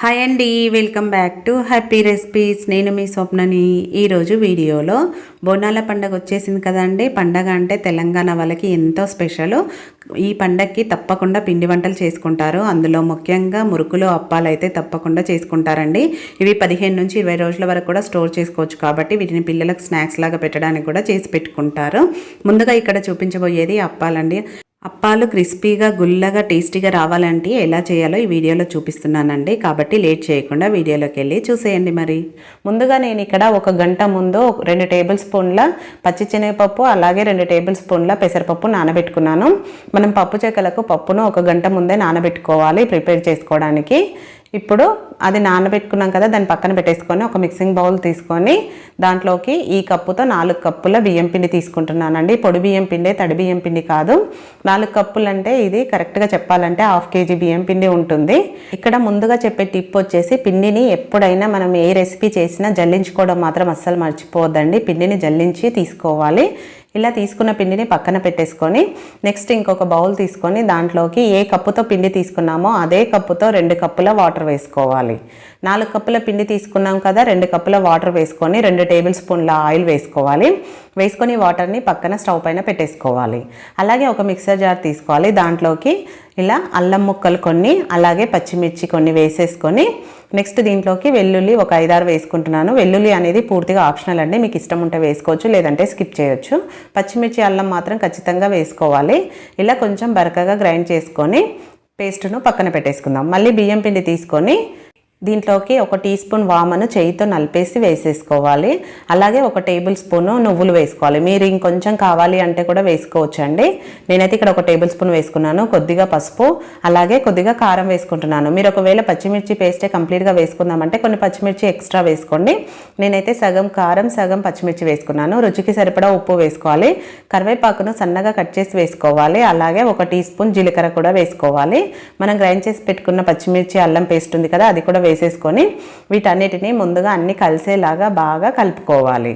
Hi అండి welcome back to happy recipes నేను మీ స్వప్నని ఈరోజు వీడియోలో బోనాల పండగ వచ్చేసింది కదండి. పండగ అంటే తెలంగాణ వాళ్ళకి ఎంతో స్పెషల్ ఈ పండగకి తప్పకుండా పిండి వంటలు చేసుకుంటారు. అందులో ముఖ్యంగా మురుకులు అప్పాలు అయితే తప్పకుండా చేసుకుంటారండి. ఇవి పదిహేను నుంచి ఇరవై రోజుల వరకు కూడా స్టోర్ చేసుకోవచ్చు కాబట్టి వీటిని పిల్లలకు స్నాక్స్ లాగా పెట్టడానికి కూడా చేసి పెట్టుకుంటారు. ముందుగా ఇక్కడ చూపించబోయేది అప్పాలండి. అప్పాలు క్రిస్పీగా గుల్లగా టేస్టీగా రావాలంటే ఎలా చేయాలో ఈ వీడియోలో చూపిస్తున్నానండి. కాబట్టి లేట్ చేయకుండా వీడియోలోకి వెళ్ళి చూసేయండి మరి. ముందుగా నేను ఇక్కడ ఒక గంట ముందు రెండు టేబుల్ స్పూన్ల పచ్చి శనగపప్పు అలాగే రెండు టేబుల్ స్పూన్ల పెసరపప్పు నానబెట్టుకున్నాను. మనం పప్పు చెక్కలకు పప్పును ఒక గంట ముందే నానబెట్టుకోవాలి ప్రిపేర్ చేసుకోవడానికి. ఇప్పుడు అది నానబెట్టుకున్నాం కదా దాన్ని పక్కన పెట్టేసుకొని ఒక మిక్సింగ్ బౌల్ తీసుకొని దాంట్లోకి ఈ కప్పుతో నాలుగు కప్పుల బియ్యం పిండి తీసుకుంటున్నానండి. పొడి బియ్యం పిండి తడి బియ్యం పిండి కాదు. నాలుగు కప్పులు అంటే ఇది కరెక్ట్గా చెప్పాలంటే హాఫ్ కేజీ బియ్యం పిండి ఉంటుంది. ఇక్కడ ముందుగా చెప్పే టిప్ వచ్చేసి పిండిని ఎప్పుడైనా మనం ఏ రెసిపీ చేసినా జల్లించుకోవడం మాత్రం అస్సలు మర్చిపోవద్దండి. పిండిని జల్లించి తీసుకోవాలి. ఇలా తీసుకున్న పిండిని పక్కన పెట్టేసుకొని నెక్స్ట్ ఇంకొక బౌల్ తీసుకొని దాంట్లోకి ఏ కప్పుతో పిండి తీసుకున్నామో అదే కప్పుతో రెండు కప్పుల వాటర్ వేసుకోవాలి. నాలుగు కప్పుల పిండి తీసుకున్నాం కదా రెండు కప్పుల వాటర్ వేసుకొని రెండు టేబుల్ స్పూన్ల ఆయిల్ వేసుకోవాలి. వేసుకొని వాటర్ని పక్కన స్టవ్ పైన పెట్టేసుకోవాలి. అలాగే ఒక మిక్సర్ జార్ తీసుకోవాలి. దాంట్లోకి ఇలా అల్లం ముక్కలు కొన్ని అలాగే పచ్చిమిర్చి కొన్ని వేసేసుకొని నెక్స్ట్ దీంట్లోకి వెల్లుల్లి ఒక ఐదారు వేసుకుంటున్నాను. వెల్లుల్లి అనేది పూర్తిగా ఆప్షనల్ అండి. మీకు ఇష్టం ఉంటే వేసుకోవచ్చు లేదంటే స్కిప్ చేయొచ్చు. పచ్చిమిర్చి అల్లం మాత్రం ఖచ్చితంగా వేసుకోవాలి. ఇలా కొంచెం బరకగా గ్రైండ్ చేసుకొని పేస్ట్ను పక్కన పెట్టేసుకుందాం. మళ్ళీ బియ్యం పిండి తీసుకొని దీంట్లోకి ఒక టీ స్పూన్ వామను చేయితో నలిపేసి వేసేసుకోవాలి. అలాగే ఒక టేబుల్ స్పూను నువ్వులు వేసుకోవాలి. మీరు ఇంకొంచెం కావాలి అంటే కూడా వేసుకోవచ్చు అండి నేనైతే ఇక్కడ ఒక టేబుల్ స్పూన్ వేసుకున్నాను కొద్దిగా పసుపు అలాగే కొద్దిగా కారం వేసుకుంటున్నాను. మీరు ఒకవేళ పచ్చిమిర్చి పేస్టే కంప్లీట్గా వేసుకుందామంటే కొన్ని పచ్చిమిర్చి ఎక్స్ట్రా వేసుకోండి. నేనైతే సగం కారం సగం పచ్చిమిర్చి వేసుకున్నాను. రుచికి సరిపడా ఉప్పు వేసుకోవాలి. కరివేపాకును సన్నగా కట్ చేసి వేసుకోవాలి. అలాగే ఒక టీ స్పూన్ జీలకర్ర కూడా వేసుకోవాలి. మనం గ్రైండ్ చేసి పెట్టుకున్న పచ్చిమిర్చి అల్లం పేస్ట్ ఉంది కదా అది కూడా వేసేసుకొని వీటన్నిటిని ముందుగా అన్ని కలిసేలాగా బాగా కలుపుకోవాలి.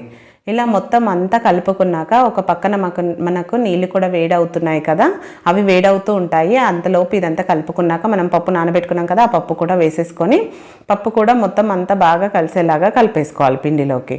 ఇలా మొత్తం అంతా కలుపుకున్నాక ఒక పక్కన మాకు మనకు నీళ్ళు కూడా వేడవుతున్నాయి కదా అవి వేడవుతూ ఉంటాయి. అంతలోపు ఇదంతా కలుపుకున్నాక మనం పప్పు నానబెట్టుకున్నాం కదా ఆ పప్పు కూడా వేసేసుకొని పప్పు కూడా మొత్తం అంతా బాగా కలిసేలాగా కలిపేసుకోవాలి పిండిలోకి.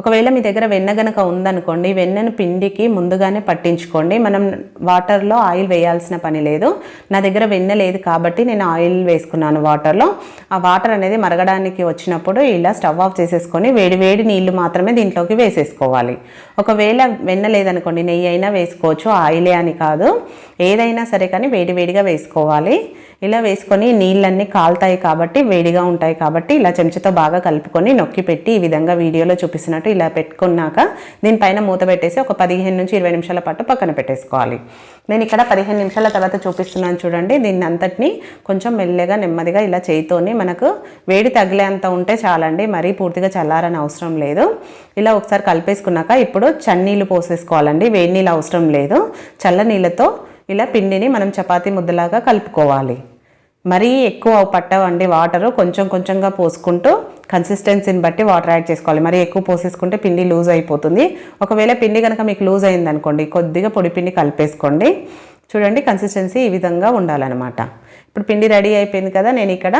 ఒకవేళ మీ దగ్గర వెన్న గనక ఉందనుకోండి వెన్నను పిండికి ముందుగానే పట్టించుకోండి. మనం వాటర్లో ఆయిల్ వేయాల్సిన పని లేదు. నా దగ్గర వెన్న లేదు కాబట్టి నేను ఆయిల్ వేసుకున్నాను వాటర్లో. ఆ వాటర్ అనేది మరగడానికి వచ్చినప్పుడు ఇలా స్టవ్ ఆఫ్ చేసేసుకొని వేడి వేడి నీళ్ళు మాత్రమే దీంట్లోకి వేసేసుకోవాలి. ఒకవేళ వెన్న లేదనుకోండి నెయ్యి అయినా వేసుకోవచ్చు. ఆయిలే అని కాదు. ఏదైనా సరే కానీ వేడి వేడిగా వేసుకోవాలి. ఇలా వేసుకొని నీళ్ళన్నీ కాలుతాయి కాబట్టి వేడిగా ఉంటాయి కాబట్టి ఇలా చెంచాతో బాగా కలుపుకొని నొక్కి పెట్టి ఈ విధంగా వీడియోలో చూపిస్తున్నట్టు ఇలా పెట్టుకున్నాక దీనిపైన మూత పెట్టేసి ఒక పదిహేను నుంచి ఇరవై నిమిషాల పాటు పక్కన పెట్టేసుకోవాలి. నేను ఇక్కడ పదిహేను నిమిషాల తర్వాత చూపిస్తున్నాను చూడండి. దీన్ని అంతటిని కొంచెం మెల్లగా నెమ్మదిగా ఇలా చేయితోని మనకు వేడి తగిలేంత ఉంటే చాలండి. మరీ పూర్తిగా చల్లారని అవసరం లేదు. ఇలా ఒకసారి కలిపేసుకున్నాక ఇప్పుడు చన్నీళ్ళు పోసేసుకోవాలండి. వేడి నీళ్ళు అవసరం లేదు. చల్ల నీళ్ళతో ఇలా పిండిని మనం చపాతీ ముద్దలాగా కలుపుకోవాలి. మరీ ఎక్కువ పట్టవండి వాటరు. కొంచెం కొంచెంగా పోసుకుంటూ కన్సిస్టెన్సీని బట్టి వాటర్ యాడ్ చేసుకోవాలి. మరి ఎక్కువ పోసేసుకుంటే పిండి లూజ్ అయిపోతుంది. ఒకవేళ పిండి కనుక మీకు లూజ్ అయిందనుకోండి కొద్దిగా పొడి పిండి కలిపేసుకోండి. చూడండి కన్సిస్టెన్సీ ఈ విధంగా ఉండాలన్నమాట. ఇప్పుడు పిండి రెడీ అయిపోయింది కదా నేను ఇక్కడ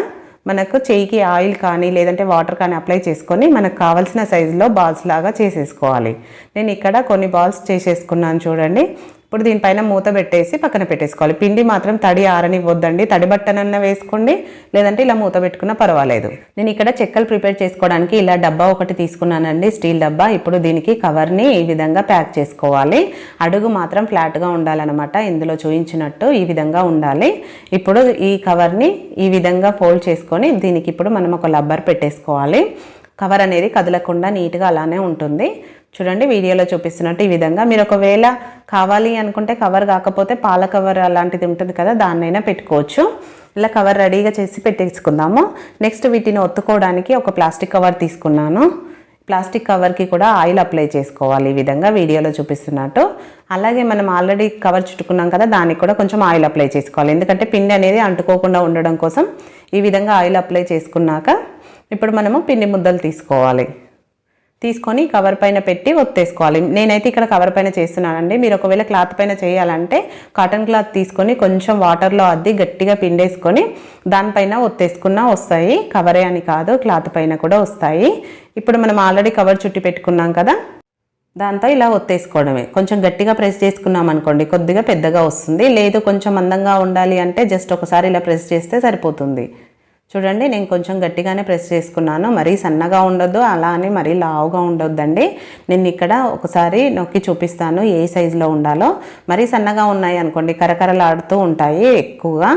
మనకు చేయికి ఆయిల్ కానీ లేదంటే వాటర్ కానీ అప్లై చేసుకొని మనకు కావాల్సిన సైజులో బాల్స్ లాగా చేసేసుకోవాలి. నేను ఇక్కడ కొన్ని బాల్స్ చేసేసుకున్నాను చూడండి. ఇప్పుడు దీనిపైన మూత పెట్టేసి పక్కన పెట్టేసుకోవాలి. పిండి మాత్రం తడి ఆరనివ్వద్దండి. తడి బట్టనన్న వేసుకోండి. లేదంటే ఇలా మూత పెట్టుకున్నా పర్వాలేదు. నేను ఇక్కడ చెక్కలు ప్రిపేర్ చేసుకోవడానికి ఇలా డబ్బా ఒకటి తీసుకున్నానండి. స్టీల్ డబ్బా. ఇప్పుడు దీనికి కవర్ని ఈ విధంగా ప్యాక్ చేసుకోవాలి. అడుగు మాత్రం ఫ్లాట్గా ఉండాలన్నమాట. ఇందులో చూపించినట్టు ఈ విధంగా ఉండాలి. ఇప్పుడు ఈ కవర్ని ఈ విధంగా ఫోల్డ్ చేసుకొని దీనికి ఇప్పుడు మనం ఒక లబ్బర్ పెట్టేసుకోవాలి. కవర్ అనేది కదలకుండా నీట్గా అలానే ఉంటుంది. చూడండి వీడియోలో చూపిస్తున్నట్టు ఈ విధంగా. మీరు ఒకవేళ కావాలి అనుకుంటే కవర్ కాకపోతే పాల కవర్ అలాంటిది ఉంటుంది కదా దాన్నైనా పెట్టుకోవచ్చు. ఇలా కవర్ రెడీగా చేసి పెట్టేసుకుందాము. నెక్స్ట్ వీటిని ఒత్తుకోవడానికి ఒక ప్లాస్టిక్ కవర్ తీసుకున్నాను. ప్లాస్టిక్ కవర్కి కూడా ఆయిల్ అప్లై చేసుకోవాలి ఈ విధంగా వీడియోలో చూపిస్తున్నట్టు. అలాగే మనం ఆల్రెడీ కవర్ చుట్టుకున్నాం కదా దానికి కూడా కొంచెం ఆయిల్ అప్లై చేసుకోవాలి. ఎందుకంటే పిండి అనేది అంటుకోకుండా ఉండడం కోసం ఈ విధంగా ఆయిల్ అప్లై చేసుకున్నాక ఇప్పుడు మనము పిండి ముద్దలు తీసుకోవాలి. తీసుకొని కవర్ పైన పెట్టి ఒత్తేసుకోవాలి. నేనైతే ఇక్కడ కవర్ పైన చేస్తున్నానండి. మీరు ఒకవేళ క్లాత్ పైన చేయాలంటే కాటన్ క్లాత్ తీసుకొని కొంచెం వాటర్లో అద్ది గట్టిగా పిండేసుకొని దానిపైన ఒత్తేసుకున్నా వస్తాయి. కవరే అని కాదు క్లాత్ పైన కూడా వస్తాయి. ఇప్పుడు మనం ఆల్రెడీ కవర్ చుట్టి పెట్టుకున్నాం కదా దాంతో ఇలా ఒత్తేసుకోవడమే. కొంచెం గట్టిగా ప్రెస్ చేసుకున్నాం అనుకోండి కొద్దిగా పెద్దగా వస్తుంది. లేదు కొంచెం అందంగా ఉండాలి అంటే జస్ట్ ఒకసారి ఇలా ప్రెస్ చేస్తే సరిపోతుంది. చూడండి నేను కొంచెం గట్టిగానే ప్రెస్ చేసుకున్నాను. మరీ సన్నగా ఉండొద్దు అలా అని మరీ లావుగా ఉండొద్దండి. నేను ఇక్కడ ఒకసారి నొక్కి చూపిస్తాను ఏ సైజులో ఉండాలో. మరీ సన్నగా ఉన్నాయి అనుకోండి కరకరలాడుతూ ఉంటాయి ఎక్కువగా.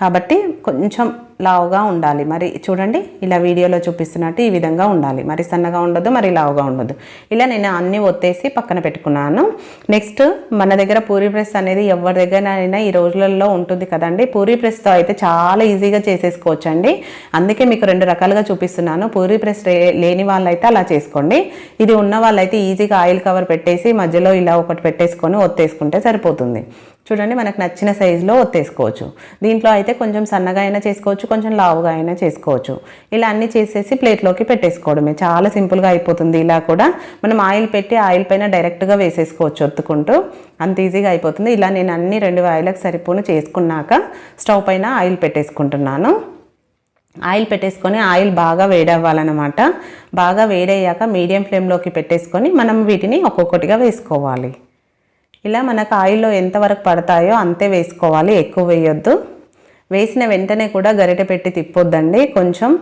కాబట్టి కొంచెం లావుగా ఉండాలి. మరి చూడండి ఇలా వీడియోలో చూపిస్తున్నట్టు ఈ విధంగా ఉండాలి. మరి సన్నగా ఉండదు మరి లావుగా ఉండదు ఇలా నేను అన్నీ ఒత్తేసి పక్కన పెట్టుకున్నాను. నెక్స్ట్ మన దగ్గర పూరి ప్రెస్ అనేది ఎవరి దగ్గరైనా ఈ రోజులలో ఉంటుంది కదండి. పూరి ప్రెస్తో అయితే చాలా ఈజీగా చేసేసుకోవచ్చండి. అందుకే మీకు రెండు రకాలుగా చూపిస్తున్నాను. పూరి ప్రెస్ లేని వాళ్ళైతే అలా చేసుకోండి. ఇది ఉన్న వాళ్ళైతే ఈజీగా ఆయిల్ కవర్ పెట్టేసి మధ్యలో ఇలా ఒకటి పెట్టేసుకొని ఒత్తేసుకుంటే సరిపోతుంది. చూడండి మనకు నచ్చిన సైజులో ఒత్తేసుకోవచ్చు. దీంట్లో అయితే కొంచెం సన్నగా అయినా చేసుకోవచ్చు కొంచెం లావుగా అయినా చేసుకోవచ్చు. ఇలా అన్ని చేసేసి ప్లేట్లోకి పెట్టేసుకోవడమే. చాలా సింపుల్గా అయిపోతుంది. ఇలా కూడా మనం ఆయిల్ పెట్టి ఆయిల్ పైన డైరెక్ట్గా వేసేసుకోవచ్చు ఒత్తుకుంటూ. అంత ఈజీగా అయిపోతుంది. ఇలా నేను అన్ని రెండు ఆయిలకు సరిపోను చేసుకున్నాక స్టవ్ పైన ఆయిల్ పెట్టేసుకుంటున్నాను. ఆయిల్ పెట్టేసుకొని ఆయిల్ బాగా వేడవ్వాలన్నమాట. బాగా వేడయ్యాక మీడియం ఫ్లేమ్లోకి పెట్టేసుకొని మనం వీటిని ఒక్కొక్కటిగా వేసుకోవాలి. ఇలా మనకు ఆయిల్లో ఎంతవరకు పడతాయో అంతే వేసుకోవాలి ఎక్కువ వేయొద్దు. వేసిన వెంటనే కూడా గరిటె పెట్టి తిప్పొద్దండి. కొంచెం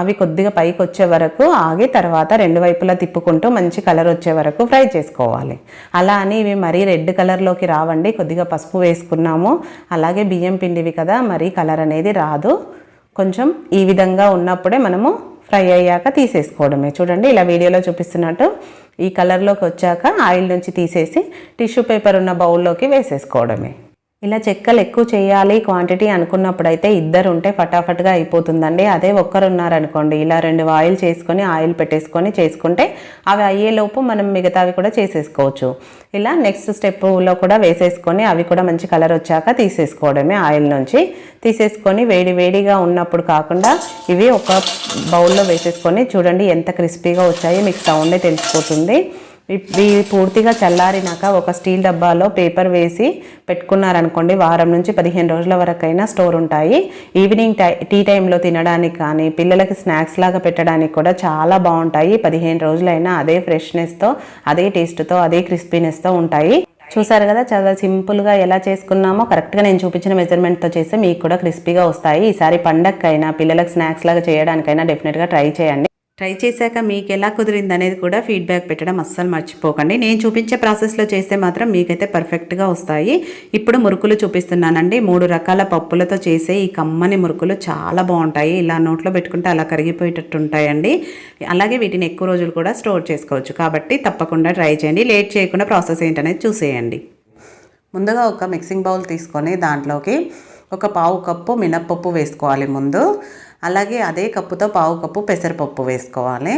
అవి కొద్దిగా పైకి వచ్చే వరకు ఆగి తర్వాత రెండు వైపులా తిప్పుకుంటూ మంచి కలర్ వచ్చే వరకు ఫ్రై చేసుకోవాలి. అలా అని ఇవి మరీ రెడ్ కలర్లోకి రావండి. కొద్దిగా పసుపు వేసుకున్నాము. అలాగే బియ్యం పిండివి కదా మరీ కలర్ అనేది రాదు. కొంచెం ఈ విధంగా ఉన్నప్పుడే మనము ఫ్రై అయ్యాక తీసేసుకోవడమే. చూడండి ఇలా వీడియోలో చూపిస్తున్నట్టు ఈ కలర్లోకి వచ్చాక ఆయిల్ నుంచి తీసేసి టిష్యూ పేపర్ ఉన్న బౌల్లోకి వేసేసుకోవడమే. ఇలా చెక్కలు ఎక్కువ చేయాలి క్వాంటిటీ అనుకున్నప్పుడైతే ఇద్దరు ఉంటే ఫటాఫట్గా అయిపోతుందండి. అదే ఒక్కరు ఉన్నారనుకోండి ఇలా రెండు ఆయిల్ చేసుకొని ఆయిల్ పెట్టేసుకొని చేసుకుంటే అవి అయ్యేలోపు మనం మిగతావి కూడా చేసేసుకోవచ్చు. ఇలా నెక్స్ట్ స్టెప్లో కూడా వేసేసుకొని అవి కూడా మంచి కలర్ వచ్చాక తీసేసుకోవడమే ఆయిల్ నుంచి. తీసేసుకొని వేడి వేడిగా ఉన్నప్పుడు కాకుండా ఇవి ఒక బౌల్లో వేసేసుకొని చూడండి ఎంత క్రిస్పీగా వచ్చాయో మీకు సౌండే తెలిసిపోతుంది. ఇవి పూర్తిగా చల్లారినాక ఒక స్టీల్ డబ్బాలో పేపర్ వేసి పెట్టుకున్నారనుకోండి వారం నుంచి పదిహేను రోజుల వరకైనా స్టోర్ ఉంటాయి. ఈవినింగ్ టై టీ టైంలో తినడానికి కానీ పిల్లలకి స్నాక్స్ లాగా పెట్టడానికి కూడా చాలా బాగుంటాయి. పదిహేను రోజులైనా అదే ఫ్రెష్నెస్తో అదే టేస్ట్తో అదే క్రిస్పీనెస్తో ఉంటాయి. చూసారు కదా చాలా సింపుల్గా ఎలా చేసుకున్నామో కరెక్ట్గా నేను చూపించిన మెజర్మెంట్తో చేస్తే మీకు కూడా క్రిస్పీగా వస్తాయి. ఈసారి పండక్కైనా పిల్లలకు స్నాక్స్ లాగా చేయడానికైనా డెఫినెట్గా ట్రై చేయండి. ట్రై చేశాక మీకు ఎలా కుదిరింది అనేది కూడా ఫీడ్బ్యాక్ పెట్టడం అస్సలు మర్చిపోకండి. నేను చూపించే ప్రాసెస్లో చేస్తే మాత్రం మీకైతే పర్ఫెక్ట్గా వస్తాయి. ఇప్పుడు మురుకులు చూపిస్తున్నానండి. మూడు రకాల పప్పులతో చేసే ఈ కమ్మని మురుకులు చాలా బాగుంటాయి. ఇలా నోట్లో పెట్టుకుంటే అలా కరిగిపోయేటట్టు ఉంటాయండి అలాగే వీటిని ఎక్కువ రోజులు కూడా స్టోర్ చేసుకోవచ్చు. కాబట్టి తప్పకుండా ట్రై చేయండి. లేట్ చేయకుండా ప్రాసెస్ ఏంటనేది చూసేయండి. ముందుగా ఒక మిక్సింగ్ బౌల్ తీసుకొని దాంట్లోకి ఒక పావు కప్పు మినప్పప్పు వేసుకోవాలి ముందు. అలాగే అదే కప్పుతో పావు కప్పు పెసరపప్పు వేసుకోవాలి.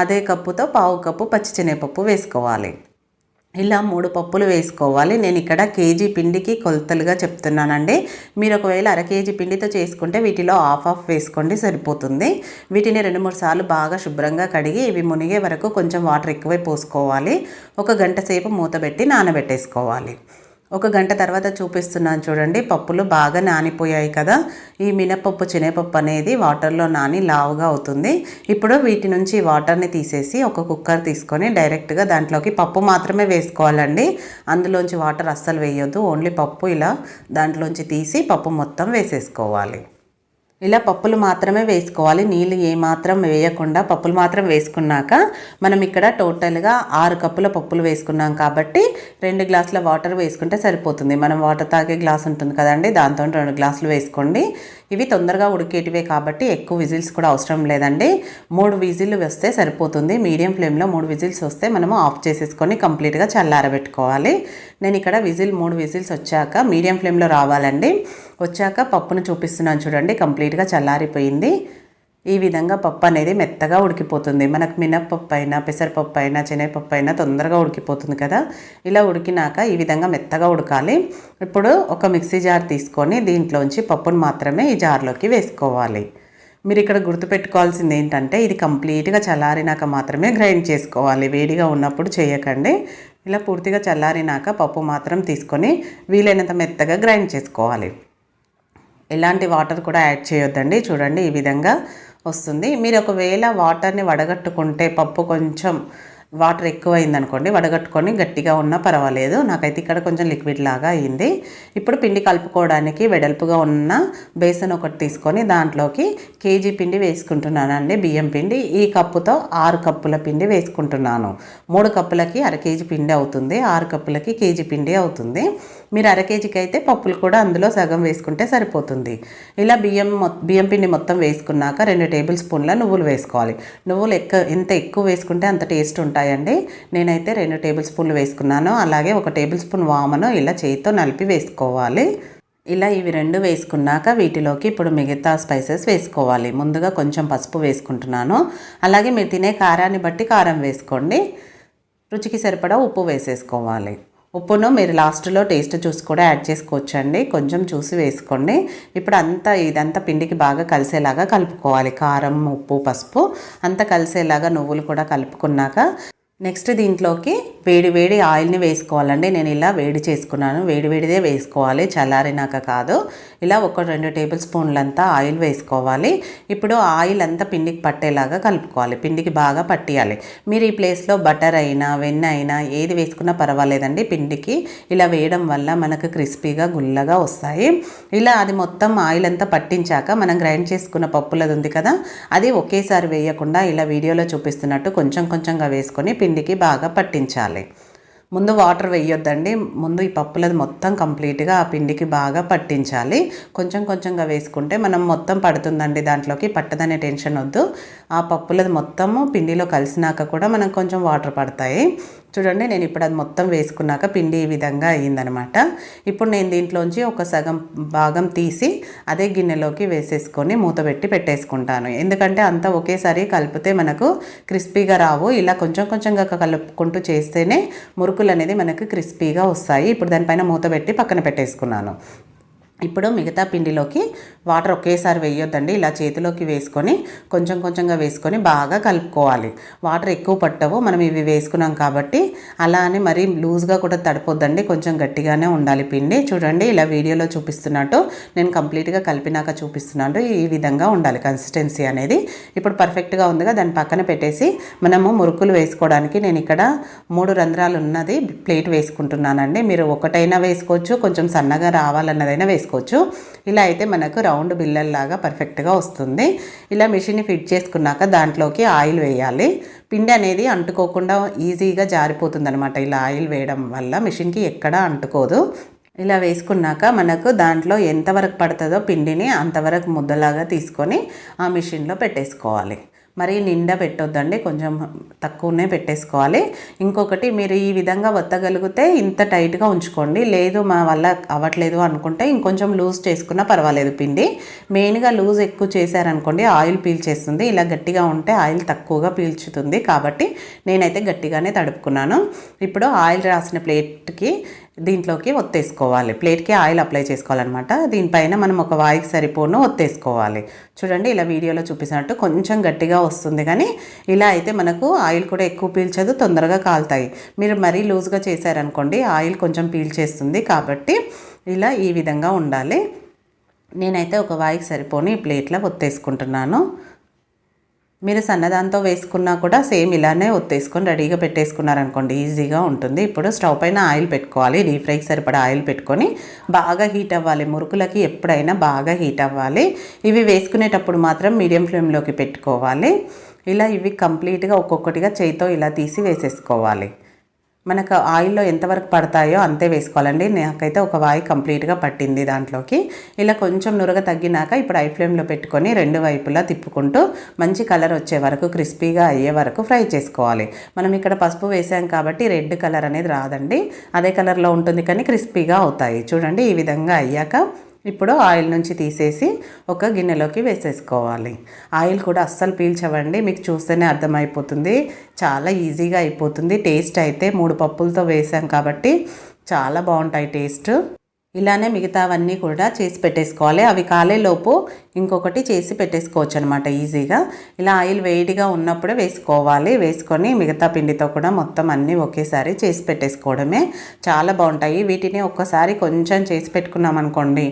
అదే కప్పుతో పావు కప్పు పచ్చిశనగపప్పు వేసుకోవాలి. ఇలా మూడు పప్పులు వేసుకోవాలి. నేను ఇక్కడ కేజీ పిండికి కొలతలుగా చెప్తున్నానండి. మీరు ఒకవేళ అర కేజీ పిండితో చేసుకుంటే వీటిలో ఆఫ్ ఆఫ్ వేసుకోండి సరిపోతుంది. వీటిని రెండు మూడు సార్లు బాగా శుభ్రంగా కడిగి ఇవి మునిగే వరకు కొంచెం వాటర్ ఎక్కువై పోసుకోవాలి. ఒక గంట సేపు మూత పెట్టి నానబెట్టేసుకోవాలి. ఒక గంట తర్వాత చూపిస్తున్నాను చూడండి. పప్పులు బాగా నానిపోయాయి కదా. ఈ మినపప్పు శనగపప్పు అనేది వాటర్లో నాని లావుగా అవుతుంది. ఇప్పుడు వీటి నుంచి వాటర్ని తీసేసి ఒక కుక్కర్ తీసుకొని డైరెక్ట్గా దాంట్లోకి పప్పు మాత్రమే వేసుకోవాలండి. అందులోంచి వాటర్ అస్సలు వేయొద్దు. ఓన్లీ పప్పు ఇలా దాంట్లోంచి తీసి పప్పు మొత్తం వేసేసుకోవాలి. ఇలా పప్పులు మాత్రమే వేసుకోవాలి. నీళ్ళు ఏమాత్రం వేయకుండా పప్పులు మాత్రం వేసుకున్నాక మనం ఇక్కడ టోటల్గా ఆరు కప్పుల పప్పులు వేసుకున్నాం కాబట్టి రెండు గ్లాసుల వాటర్ వేసుకుంటే సరిపోతుంది. మనం వాటర్ తాగే గ్లాస్ ఉంటుంది కదండి దాంతో రెండు గ్లాసులు వేసుకోండి. ఇవి తొందరగా ఉడికేటివే కాబట్టి ఎక్కువ విజిల్స్ కూడా అవసరం లేదండి. మూడు విజిల్ వస్తే సరిపోతుంది. మీడియం ఫ్లేమ్లో మూడు విజిల్స్ వస్తే మనము ఆఫ్ చేసేసుకొని కంప్లీట్గా చల్లారబెట్టుకోవాలి. నేను ఇక్కడ విజిల్ మూడు విజిల్స్ వచ్చాక మీడియం ఫ్లేమ్లో రావాలండి. వచ్చాక పప్పును చూపిస్తున్నాను చూడండి కంప్లీట్గా చల్లారిపోయింది. ఈ విధంగా పప్పు అనేది మెత్తగా ఉడికిపోతుంది. మనకు మినప్పప్పు అయినా పెసరపప్పు అయినా శనగపప్పు అయినా తొందరగా ఉడికిపోతుంది కదా. ఇలా ఉడికినాక ఈ విధంగా మెత్తగా ఉడకాలి. ఇప్పుడు ఒక మిక్సీ జార్ తీసుకొని దీంట్లోంచి పప్పును మాత్రమే ఈ జార్లోకి వేసుకోవాలి. మీరు ఇక్కడ గుర్తుపెట్టుకోవాల్సింది ఏంటంటే ఇది కంప్లీట్గా చల్లారినాక మాత్రమే గ్రైండ్ చేసుకోవాలి. వేడిగా ఉన్నప్పుడు చేయకండి. ఇలా పూర్తిగా చల్లారినాక పప్పు మాత్రం తీసుకొని వీలైనంత మెత్తగా గ్రైండ్ చేసుకోవాలి. ఎలాంటి వాటర్ కూడా యాడ్ చేయొద్దండి. చూడండి ఈ విధంగా వస్తుంది. మీరు ఒకవేళ వాటర్ని వడగట్టుకుంటే పప్పు కొంచెం వాటర్ ఎక్కువైంది అనుకోండి వడగట్టుకొని గట్టిగా ఉన్నా పర్వాలేదు. నాకైతే ఇక్కడ కొంచెం లిక్విడ్ లాగా అయింది. ఇప్పుడు పిండి కలుపుకోవడానికి వెడల్పుగా ఉన్న బేసన్ ఒకటి తీసుకొని దాంట్లోకి కేజీ పిండి వేసుకుంటున్నానండి బియ్యం పిండి. ఈ కప్పుతో ఆరు కప్పుల పిండి వేసుకుంటున్నాను. మూడు కప్పులకి అర కేజీ పిండి అవుతుంది ఆరు కప్పులకి కేజీ పిండి అవుతుంది. మీరు అర కేజీకి అయితే పప్పులు కూడా అందులో సగం వేసుకుంటే సరిపోతుంది. ఇలా బియ్యం బియ్యం పిండి మొత్తం వేసుకున్నాక రెండు టేబుల్ స్పూన్ల నువ్వులు వేసుకోవాలి. నువ్వులు ఎక్క ఎంత ఎక్కువ వేసుకుంటే అంత టేస్ట్ ఉంటాయండి. నేనైతే రెండు టేబుల్ స్పూన్లు వేసుకున్నాను. అలాగే ఒక టేబుల్ స్పూన్ వామను ఇలా చేతితో నలిపి వేసుకోవాలి. ఇలా ఇవి రెండు వేసుకున్నాక వీటిలోకి ఇప్పుడు మిగతా స్పైసెస్ వేసుకోవాలి. ముందుగా కొంచెం పసుపు వేసుకుంటున్నాను. అలాగే మీరు తినే కారాన్ని బట్టి కారం వేసుకోండి. రుచికి సరిపడా ఉప్పు వేసేసుకోవాలి. ఉప్పును మీరు లాస్ట్లో టేస్ట్ చూసి కూడా యాడ్ చేసుకోవచ్చండి. కొంచెం చూసి వేసుకోండి. ఇప్పుడు అంతా ఇదంతా పిండికి బాగా కలిసేలాగా కలుపుకోవాలి. కారం ఉప్పు పసుపు అంతా కలిసేలాగా నువ్వులు కూడా కలుపుకున్నాక నెక్స్ట్ దీంట్లోకి వేడి వేడి ఆయిల్ని వేసుకోవాలండి. నేను ఇలా వేడి చేసుకున్నాను. వేడి వేడిదే వేసుకోవాలి. చల్లారినాక కాదు. ఇలా ఒక రెండు టేబుల్ స్పూన్లంతా ఆయిల్ వేసుకోవాలి. ఇప్పుడు ఆయిల్ అంతా పిండికి పట్టేలాగా కలుపుకోవాలి. పిండికి బాగా పట్టియాలి. మీరు ఈ ప్లేస్లో బటర్ అయినా వెన్న అయినా ఏది వేసుకున్నా పర్వాలేదండి. పిండికి ఇలా వేయడం వల్ల మనకు క్రిస్పీగా గుల్లగా వస్తాయి. ఇలా అది మొత్తం ఆయిల్ అంతా పట్టించాక మనం గ్రైండ్ చేసుకున్న పప్పులది ఉంది కదా అది ఒకేసారి వేయకుండా ఇలా వీడియోలో చూపిస్తున్నట్టు కొంచెం కొంచెంగా వేసుకొని పిండి పిండికి బాగా పట్టించాలి. ముందు వాటర్ వేయొద్దండి. ముందు ఈ పప్పులది మొత్తం కంప్లీట్గా ఆ పిండికి బాగా పట్టించాలి. కొంచెం కొంచెంగా వేసుకుంటే మనం మొత్తం పడుతుందండి దాంట్లోకి. పట్టదనే టెన్షన్ వద్దు. ఆ పప్పులది మొత్తము పిండిలో కలిసినాక కూడా మనం కొంచెం వాటర్ పడతాయి. చూడండి నేను ఇప్పుడు అది మొత్తం వేసుకున్నాక పిండి ఈ విధంగా అయ్యిందనమాట. ఇప్పుడు నేను దీంట్లోంచి ఒక సగం భాగం తీసి అదే గిన్నెలోకి వేసేసుకొని మూత పెట్టి పెట్టేసుకుంటాను. ఎందుకంటే అంతా ఒకేసారి కలిపితే మనకు క్రిస్పీగా రావు. ఇలా కొంచెం కొంచెంగా కలుపుకుంటూ చేస్తేనే మురుకులు అనేది మనకు క్రిస్పీగా వస్తాయి. ఇప్పుడు దానిపైన మూత పెట్టి పక్కన పెట్టేసుకున్నాను. ఇప్పుడు మిగతా పిండిలోకి వాటర్ ఒకేసారి వేయొద్దండి. ఇలా చేతిలోకి వేసుకొని కొంచెం కొంచెంగా వేసుకొని బాగా కలుపుకోవాలి. వాటర్ ఎక్కువ పట్టవు. మనం ఇవి వేసుకున్నాం కాబట్టి అలా అని మరీ లూజ్గా కూడా తడిపోద్దండి. కొంచెం గట్టిగానే ఉండాలి పిండి. చూడండి ఇలా వీడియోలో చూపిస్తున్నట్టు నేను కంప్లీట్గా కలిపినాక చూపిస్తున్నాను. ఈ విధంగా ఉండాలి కన్సిస్టెన్సీ అనేది. ఇప్పుడు పర్ఫెక్ట్గా ఉందిగా దాని పక్కన పెట్టేసి మనము మురుకులు వేసుకోవడానికి నేను ఇక్కడ మూడు రంధ్రాలు ఉన్నది ప్లేట్ వేసుకుంటున్నానండి. మీరు ఒకటైనా వేసుకోవచ్చు కొంచెం సన్నగా రావాలన్నదైనా వేసుకోవచ్చు. చేసుకోవచ్చు. ఇలా అయితే మనకు రౌండ్ బిల్లల్లాగా పర్ఫెక్ట్గా వస్తుంది. ఇలా మిషన్ని ఫిట్ చేసుకున్నాక దాంట్లోకి ఆయిల్ వేయాలి. పిండి అనేది అంటుకోకుండా ఈజీగా జారిపోతుంది అనమాట ఇలా ఆయిల్ వేయడం వల్ల మిషన్కి ఎక్కడా అంటుకోదు. ఇలా వేసుకున్నాక మనకు దాంట్లో ఎంతవరకు పడుతుందో పిండిని అంతవరకు ముద్దలాగా తీసుకొని ఆ మిషన్లో పెట్టేసుకోవాలి. మరి నిండా పెట్టొద్దండి కొంచెం తక్కువనే పెట్టేసుకోవాలి. ఇంకొకటి మీరు ఈ విధంగా వత్తగలిగితే ఇంత టైట్గా ఉంచుకోండి. లేదు మా వల్ల అవ్వట్లేదు అనుకుంటే ఇంకొంచెం లూజ్ చేసుకున్నా పర్వాలేదు పిండి. మెయిన్గా లూజ్ ఎక్కువ చేశారనుకోండి ఆయిల్ పీల్చేస్తుంది ఇలా గట్టిగా ఉంటే ఆయిల్ తక్కువగా పీల్చుతుంది కాబట్టి నేనైతే గట్టిగానే తడుపుకున్నాను. ఇప్పుడు ఆయిల్ రాసిన ప్లేట్కి దీంట్లోకి ఒత్తేసుకోవాలి. ప్లేట్కి ఆయిల్ అప్లై చేసుకోవాలన్నమాట. దీనిపైన మనం ఒక వాయికి సరిపోను ఒత్తేసుకోవాలి. చూడండి ఇలా వీడియోలో చూపించినట్టు కొంచెం గట్టిగా వస్తుంది కానీ ఇలా అయితే మనకు ఆయిల్ కూడా ఎక్కువ పీల్చదు తొందరగా కాలుతాయి. మీరు మరీ లూజ్గా చేశారనుకోండి ఆయిల్ కొంచెం పీల్చేస్తుంది కాబట్టి ఇలా ఈ విధంగా ఉండాలి. నేనైతే ఒక వాయికి సరిపోని ఈ ప్లేట్లో ఒత్తేసుకుంటున్నాను. మీరు సన్నదాంతో వేసుకున్నా కూడా సేమ్ ఇలానే ఒత్తేసుకొని రెడీగా పెట్టేసుకున్నారనుకోండి ఈజీగా ఉంటుంది. ఇప్పుడు స్టవ్ పైన ఆయిల్ పెట్టుకోవాలి డీప్ ఫ్రైకి సరిపడా ఆయిల్ పెట్టుకొని బాగా హీట్ అవ్వాలి. మురుకులకి ఎప్పుడైనా బాగా హీట్ అవ్వాలి. ఇవి వేసుకునేటప్పుడు మాత్రం మీడియం ఫ్లేమ్లోకి పెట్టుకోవాలి. ఇలా ఇవి కంప్లీట్గా ఒక్కొక్కటిగా చేయితో ఇలా తీసి వేసేసుకోవాలి. మనకు ఆయిల్లో ఎంతవరకు పడతాయో అంతే వేసుకోవాలండి. నాకైతే ఒక వాయి కంప్లీట్గా పట్టింది దాంట్లోకి. ఇలా కొంచెం నురగ తగ్గినాక ఇప్పుడు ఐ ఫ్లేమ్లో పెట్టుకొని రెండు వైపులా తిప్పుకుంటూ మంచి కలర్ వచ్చే వరకు క్రిస్పీగా అయ్యే వరకు ఫ్రై చేసుకోవాలి. మనం ఇక్కడ పసుపు వేసాం కాబట్టి రెడ్ కలర్ అనేది రాదండి. అదే కలర్లో ఉంటుంది కానీ క్రిస్పీగా అవుతాయి. చూడండి ఈ విధంగా అయ్యాక ఇప్పుడు ఆయిల్ నుంచి తీసేసి ఒక గిన్నెలోకి వేసేసుకోవాలి. ఆయిల్ కూడా అస్సలు పీల్చవండి మీకు చూస్తేనే అర్థమైపోతుంది. చాలా ఈజీగా అయిపోతుంది. టేస్ట్ అయితే మూడు పప్పులతో వేసాం కాబట్టి చాలా బాగుంటాయి టేస్ట్. ఇలానే మిగతావన్నీ కూడా చేసి పెట్టేసుకోవాలి. అవి కాలేలోపు ఇంకొకటి చేసి పెట్టేసుకోవచ్చు అనమాట ఈజీగా. ఇలా ఆయిల్ వేడిగా ఉన్నప్పుడే వేసుకోవాలి. వేసుకొని మిగతా పిండితో కూడా మొత్తం అన్నీ ఒకేసారి చేసి పెట్టేసుకోవడమే. చాలా బాగుంటాయి. వీటిని ఒక్కసారి కొంచెం చేసి పెట్టుకున్నాం అనుకోండి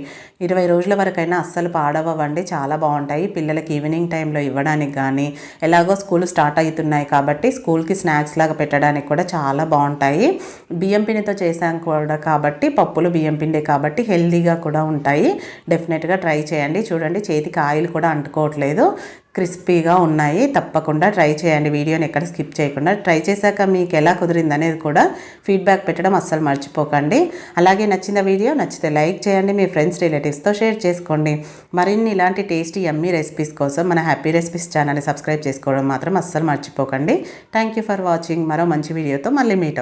ఇరవై రోజుల వరకైనా అస్సలు పాడవండి చాలా బాగుంటాయి. పిల్లలకి ఈవినింగ్ టైంలో ఇవ్వడానికి కానీ ఎలాగో స్కూల్ స్టార్ట్ అవుతున్నాయి కాబట్టి స్కూల్కి స్నాక్స్ లాగా పెట్టడానికి కూడా చాలా బాగుంటాయి. బియ్యం పిండితో చేసాం కూడా కాబట్టి పప్పులు బియ్యం పిండి కాబట్టి హెల్దీగా కూడా ఉంటాయి. డెఫినెట్గా ట్రై చేయండి. చూడండి చేతికి ఆయిల్ కూడా అంటుకోవట్లేదు. క్రిస్పీగా ఉన్నాయి. తప్పకుండా ట్రై చేయండి. వీడియోని ఎక్కడ స్కిప్ చేయకుండా ట్రై చేశాక మీకు ఎలా కుదిరింది అనేది కూడా ఫీడ్బ్యాక్ పెట్టడం అస్సలు మర్చిపోకండి. అలాగే నచ్చిన వీడియో నచ్చితే లైక్ చేయండి. మీ ఫ్రెండ్స్ రిలేటివ్స్తో షేర్ చేసుకోండి. మరిన్ని ఇలాంటి టేస్టీ యమ్మీ రెసిపీస్ కోసం మన హ్యాపీ రెసిపీస్ ఛానల్ని సబ్స్క్రైబ్ చేసుకోవడం మాత్రం అస్సలు మర్చిపోకండి. Thank you for watching. మరో మంచి వీడియోతో మళ్ళీ మీట్